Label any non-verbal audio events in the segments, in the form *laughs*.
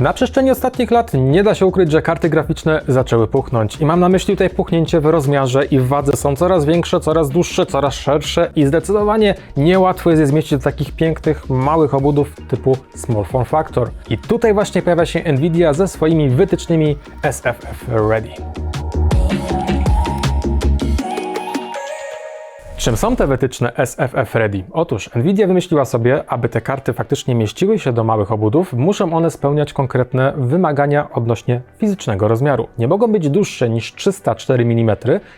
Na przestrzeni ostatnich lat nie da się ukryć, że karty graficzne zaczęły puchnąć. I mam na myśli tutaj puchnięcie w rozmiarze i w wadze są coraz większe, coraz dłuższe, coraz szersze i zdecydowanie niełatwo jest je zmieścić do takich pięknych, małych obudów typu Small Form Factor. I tutaj właśnie pojawia się Nvidia ze swoimi wytycznymi SFF Ready. Czym są te wytyczne SFF Ready? Otóż Nvidia wymyśliła sobie, aby te karty faktycznie mieściły się do małych obudów, muszą one spełniać konkretne wymagania odnośnie fizycznego rozmiaru. Nie mogą być dłuższe niż 304 mm,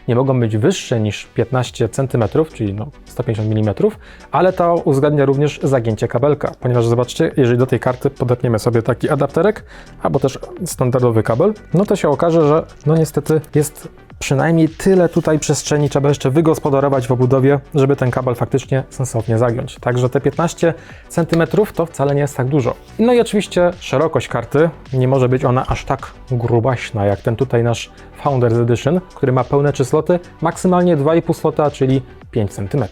nie mogą być wyższe niż 15 cm, czyli no 150 mm, ale to uwzględnia również zagięcie kabelka, ponieważ zobaczcie, jeżeli do tej karty podepniemy sobie taki adapterek, albo też standardowy kabel, no to się okaże, że no niestety jest przynajmniej tyle tutaj przestrzeni trzeba jeszcze wygospodarować w obudowie, żeby ten kabel faktycznie sensownie zagiąć. Także te 15 cm to wcale nie jest tak dużo. No i oczywiście szerokość karty nie może być ona aż tak grubaśna jak ten tutaj nasz Founders Edition, który ma pełne 3 sloty, maksymalnie 2,5 slota, czyli 5 cm.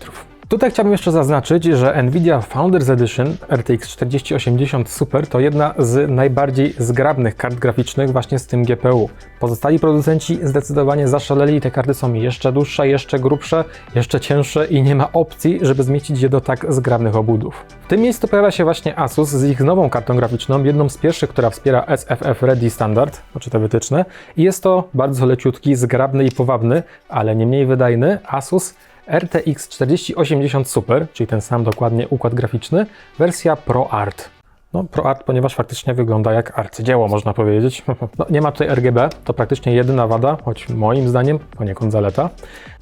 Tutaj chciałbym jeszcze zaznaczyć, że Nvidia Founders Edition RTX 4080 Super to jedna z najbardziej zgrabnych kart graficznych właśnie z tym GPU. Pozostali producenci zdecydowanie zaszaleli, te karty są jeszcze dłuższe, jeszcze grubsze, jeszcze cięższe i nie ma opcji, żeby zmieścić je do tak zgrabnych obudów. W tym miejscu pojawia się właśnie Asus z ich nową kartą graficzną, jedną z pierwszych, która wspiera SFF Ready Standard, znaczy te wytyczne, i jest to bardzo leciutki, zgrabny i powabny, ale nie mniej wydajny Asus RTX 4080 Super, czyli ten sam dokładnie układ graficzny, wersja ProArt. No, ProArt, ponieważ faktycznie wygląda jak arcydzieło, można powiedzieć. *laughs* No, nie ma tutaj RGB, to praktycznie jedyna wada, choć moim zdaniem poniekąd zaleta.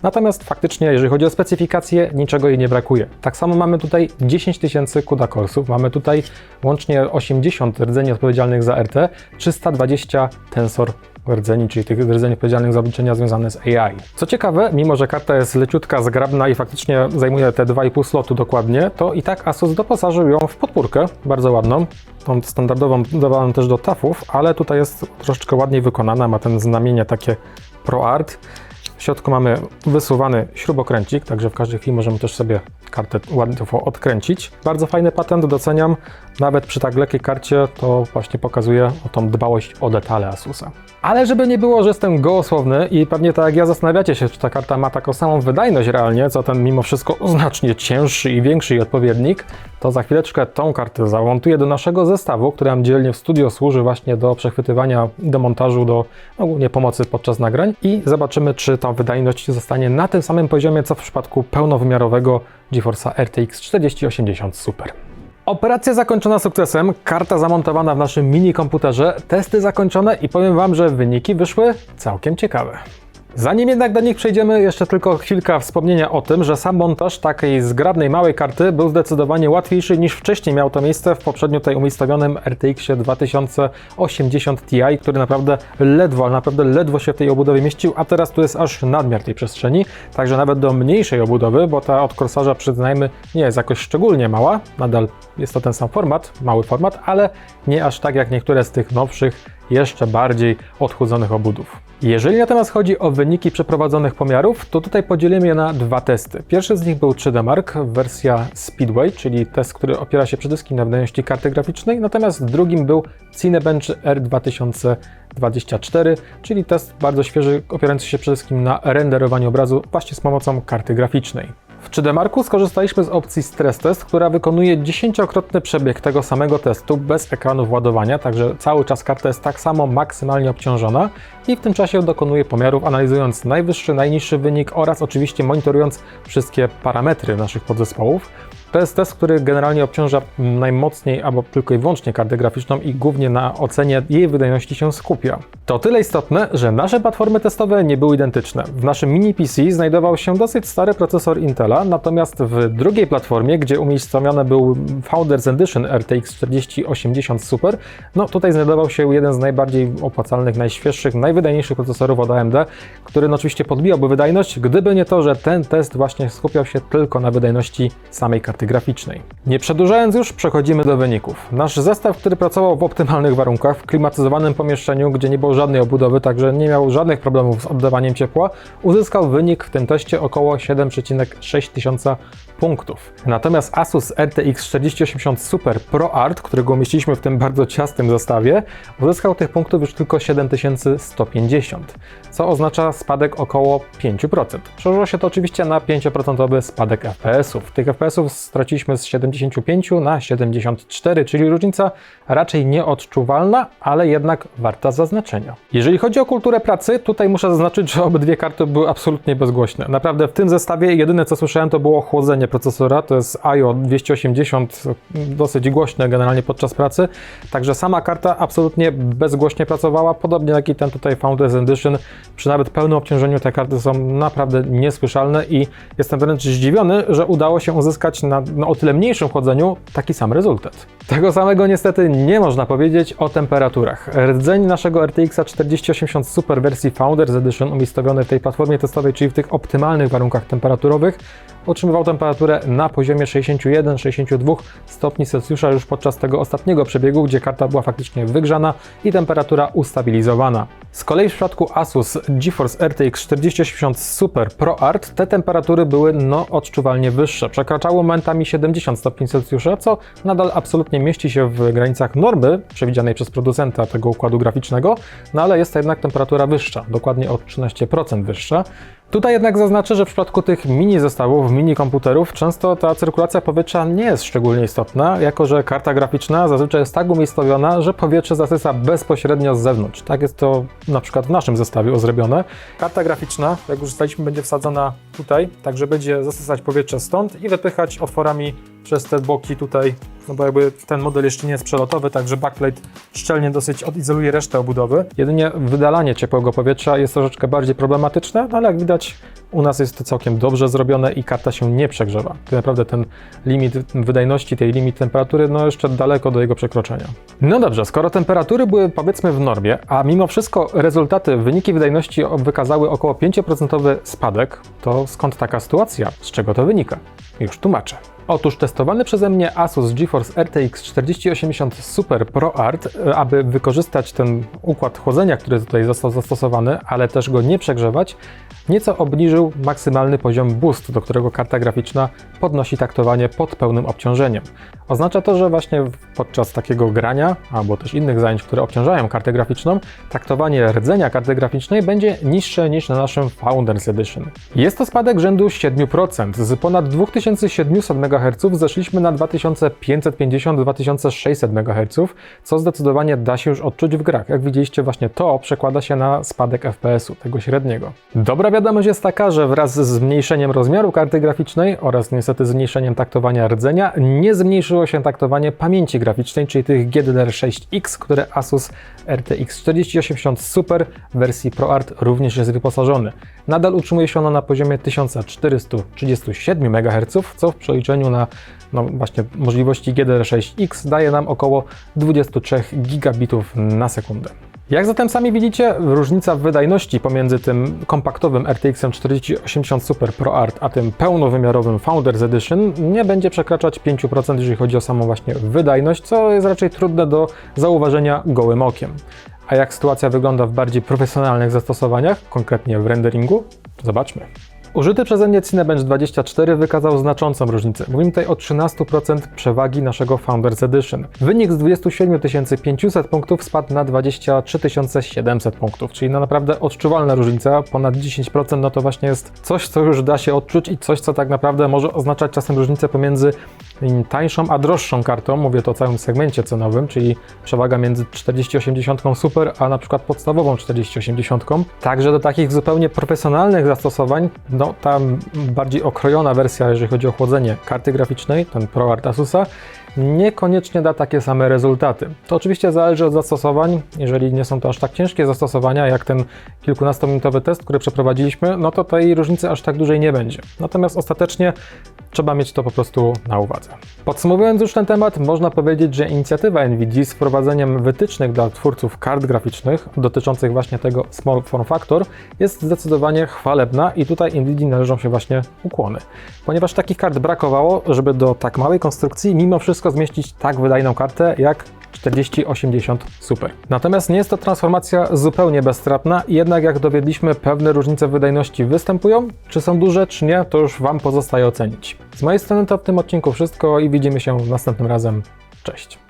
Natomiast faktycznie, jeżeli chodzi o specyfikację, niczego jej nie brakuje. Tak samo mamy tutaj 10 tysięcy CUDA coresów, mamy tutaj łącznie 80 rdzeni odpowiedzialnych za RT, 320 tensor rdzeni, czyli tych rdzeni odpowiedzialnych za obliczenia związane z AI. Co ciekawe, mimo że karta jest leciutka, zgrabna i faktycznie zajmuje te 2,5 slotu dokładnie, to i tak Asus doposażył ją w podpórkę, bardzo ładną, tą standardową dodawaną też do tafów, ale tutaj jest troszeczkę ładniej wykonana, ma ten znamienie takie ProArt. W środku mamy wysuwany śrubokręcik, także w każdej chwili możemy też sobie kartę łatwo odkręcić. Bardzo fajny patent, doceniam. Nawet przy tak lekkiej karcie to właśnie pokazuje o tą dbałość o detale Asusa. Ale żeby nie było, że jestem gołosłowny i pewnie tak jak ja zastanawiacie się, czy ta karta ma taką samą wydajność realnie, co ten mimo wszystko znacznie cięższy i większy jej odpowiednik, to za chwileczkę tą kartę zamontuję do naszego zestawu, który nam dzielnie w studio służy właśnie do przechwytywania do montażu, do ogólnie pomocy podczas nagrań i zobaczymy, czy ta wydajność zostanie na tym samym poziomie, co w przypadku pełnowymiarowego GeForce'a RTX 4080 Super. Operacja zakończona sukcesem, karta zamontowana w naszym mini komputerze, testy zakończone i powiem Wam, że wyniki wyszły całkiem ciekawe. Zanim jednak do nich przejdziemy, jeszcze tylko chwilka wspomnienia o tym, że sam montaż takiej zgrabnej małej karty był zdecydowanie łatwiejszy niż wcześniej miał to miejsce w poprzednio tutaj umiejscowionym RTX 2080 Ti, który naprawdę ledwo, naprawdę ledwo się w tej obudowie mieścił, a teraz tu jest aż nadmiar tej przestrzeni, także nawet do mniejszej obudowy, bo ta od Corsarza przyznajmy nie jest jakoś szczególnie mała, nadal jest to ten sam format, mały format, ale nie aż tak jak niektóre z tych nowszych, jeszcze bardziej odchudzonych obudów. Jeżeli natomiast chodzi o wyniki przeprowadzonych pomiarów, to tutaj podzielimy je na dwa testy. Pierwszy z nich był 3D Mark, wersja Speedway, czyli test, który opiera się przede wszystkim na wydajności karty graficznej, natomiast drugim był Cinebench R2024, czyli test bardzo świeży, opierający się przede wszystkim na renderowaniu obrazu właśnie z pomocą karty graficznej. W 3D Marku skorzystaliśmy z opcji Stress Test, która wykonuje dziesięciokrotny przebieg tego samego testu bez ekranów ładowania, także cały czas karta jest tak samo maksymalnie obciążona i w tym czasie dokonuje pomiarów, analizując najwyższy, najniższy wynik oraz oczywiście monitorując wszystkie parametry naszych podzespołów. To jest test, który generalnie obciąża najmocniej albo tylko i wyłącznie kartę graficzną i głównie na ocenie jej wydajności się skupia. To tyle istotne, że nasze platformy testowe nie były identyczne. W naszym mini PC znajdował się dosyć stary procesor Intela, natomiast w drugiej platformie, gdzie umiejscowiony był Founders Edition RTX 4080 Super, no tutaj znajdował się jeden z najbardziej opłacalnych, najświeższych, najwydajniejszych procesorów od AMD, który no oczywiście podbijałby wydajność, gdyby nie to, że ten test właśnie skupiał się tylko na wydajności samej karty graficznej. Nie przedłużając już, przechodzimy do wyników. Nasz zestaw, który pracował w optymalnych warunkach, w klimatyzowanym pomieszczeniu, gdzie nie było żadnej obudowy, także nie miał żadnych problemów z oddawaniem ciepła, uzyskał wynik w tym teście około 7,6 tysiąca punktów. Natomiast Asus RTX 4080 Super Pro Art, którego umieściliśmy w tym bardzo ciasnym zestawie, uzyskał tych punktów już tylko 7150, co oznacza spadek około 5%. Przełożyło się to oczywiście na 5% spadek FPS-ów. Tych FPS-ów straciliśmy z 75 na 74, czyli różnica raczej nieodczuwalna, ale jednak warta zaznaczenia. Jeżeli chodzi o kulturę pracy, tutaj muszę zaznaczyć, że obydwie karty były absolutnie bezgłośne. Naprawdę w tym zestawie jedyne co słyszałem to było chłodzenie procesora, to jest IO 280, dosyć głośne generalnie podczas pracy, także sama karta absolutnie bezgłośnie pracowała, podobnie jak i ten tutaj Founders Edition. Przy nawet pełnym obciążeniu te karty są naprawdę niesłyszalne i jestem wręcz zdziwiony, że udało się uzyskać na, na o tyle mniejszym chłodzeniu taki sam rezultat. Tego samego niestety nie można powiedzieć o temperaturach. Rdzeń naszego RTX 4080 Super wersji Founders Edition umiejscowiony w tej platformie testowej, czyli w tych optymalnych warunkach temperaturowych, otrzymywał temperaturę na poziomie 61-62 stopni Celsjusza już podczas tego ostatniego przebiegu, gdzie karta była faktycznie wygrzana i temperatura ustabilizowana. Z kolei w przypadku Asus GeForce RTX 4080 Super Pro Art te temperatury były no odczuwalnie wyższe. Przekraczały momentami 70 stopni Celsjusza, co nadal absolutnie mieści się w granicach normy przewidzianej przez producenta tego układu graficznego, no ale jest to jednak temperatura wyższa, dokładnie o 13% wyższa. Tutaj jednak zaznaczę, że w przypadku tych mini zestawów, mini komputerów, często ta cyrkulacja powietrza nie jest szczególnie istotna, jako że karta graficzna zazwyczaj jest tak umiejscowiona, że powietrze zasysa bezpośrednio z zewnątrz. Tak jest to na przykład w naszym zestawie ozrobione. Karta graficzna, jak już ustaliliśmy, będzie wsadzona tutaj, także będzie zasysać powietrze stąd i wypychać otworami przez te boki tutaj, no bo jakby ten model jeszcze nie jest przelotowy, także backplate szczelnie dosyć odizoluje resztę obudowy. Jedynie wydalanie ciepłego powietrza jest troszeczkę bardziej problematyczne, no ale jak widać u nas jest to całkiem dobrze zrobione i karta się nie przegrzewa. Tak naprawdę ten limit wydajności, tej limit temperatury, no jeszcze daleko do jego przekroczenia. No dobrze, skoro temperatury były powiedzmy w normie, a mimo wszystko rezultaty, wyniki wydajności wykazały około 5% spadek, to skąd taka sytuacja? Z czego to wynika? Już tłumaczę. Otóż testowany przeze mnie Asus GeForce RTX 4080 Super Pro Art, e, aby wykorzystać ten układ chłodzenia, który tutaj został zastosowany, ale też go nie przegrzewać, nieco obniżył maksymalny poziom boost, do którego karta graficzna podnosi taktowanie pod pełnym obciążeniem. Oznacza to, że właśnie podczas takiego grania, albo też innych zajęć, które obciążają kartę graficzną, taktowanie rdzenia karty graficznej będzie niższe niż na naszym Founders Edition. Jest to spadek rzędu 7%. Z ponad 2700 MHz zeszliśmy na 2550-2600 MHz, co zdecydowanie da się już odczuć w grach. Jak widzieliście, właśnie to przekłada się na spadek FPS-u, tego średniego. Dobra wiadomość jest taka, że wraz z zmniejszeniem rozmiaru karty graficznej oraz niestety zmniejszeniem taktowania rdzenia, nie zmniejszyło się taktowanie pamięci graficznej, czyli tych GDDR6X, które Asus RTX 4080 Super w wersji ProArt również jest wyposażony. Nadal utrzymuje się ono na poziomie 1437 MHz, co w przeliczeniu na no właśnie możliwości GDR6X daje nam około 23 gigabitów na sekundę. Jak zatem sami widzicie, różnica w wydajności pomiędzy tym kompaktowym RTX 4080 Super Pro Art a tym pełnowymiarowym Founders Edition nie będzie przekraczać 5%, jeżeli chodzi o samą właśnie wydajność, co jest raczej trudne do zauważenia gołym okiem. A jak sytuacja wygląda w bardziej profesjonalnych zastosowaniach, konkretnie w renderingu? Zobaczmy. Użyty przeze mnie Cinebench 24 wykazał znaczącą różnicę. Mówimy tutaj o 13% przewagi naszego Founders Edition. Wynik z 27 500 punktów spadł na 23 700 punktów, czyli no naprawdę odczuwalna różnica, ponad 10% no to właśnie jest coś, co już da się odczuć i coś, co tak naprawdę może oznaczać czasem różnicę pomiędzy tańszą a droższą kartą, mówię to o całym segmencie cenowym, czyli przewaga między 4080 Super a na przykład podstawową 4080. Także do takich zupełnie profesjonalnych zastosowań, no ta bardziej okrojona wersja, jeżeli chodzi o chłodzenie karty graficznej, ten ProArt Asusa, niekoniecznie da takie same rezultaty. To oczywiście zależy od zastosowań. Jeżeli nie są to aż tak ciężkie zastosowania, jak ten kilkunastominutowy test, który przeprowadziliśmy, no to tej różnicy aż tak dużej nie będzie. Natomiast ostatecznie trzeba mieć to po prostu na uwadze. Podsumowując już ten temat, można powiedzieć, że inicjatywa NVIDIA z wprowadzeniem wytycznych dla twórców kart graficznych dotyczących właśnie tego small form factor jest zdecydowanie chwalebna i tutaj NVIDIA należą się właśnie ukłony. Ponieważ takich kart brakowało, żeby do tak małej konstrukcji mimo wszystko zmieścić tak wydajną kartę jak 4080 super. Natomiast nie jest to transformacja zupełnie bezstratna, jednak jak dowiedliśmy, pewne różnice wydajności występują. Czy są duże, czy nie, to już Wam pozostaje ocenić. Z mojej strony to w tym odcinku wszystko i widzimy się następnym razem. Cześć.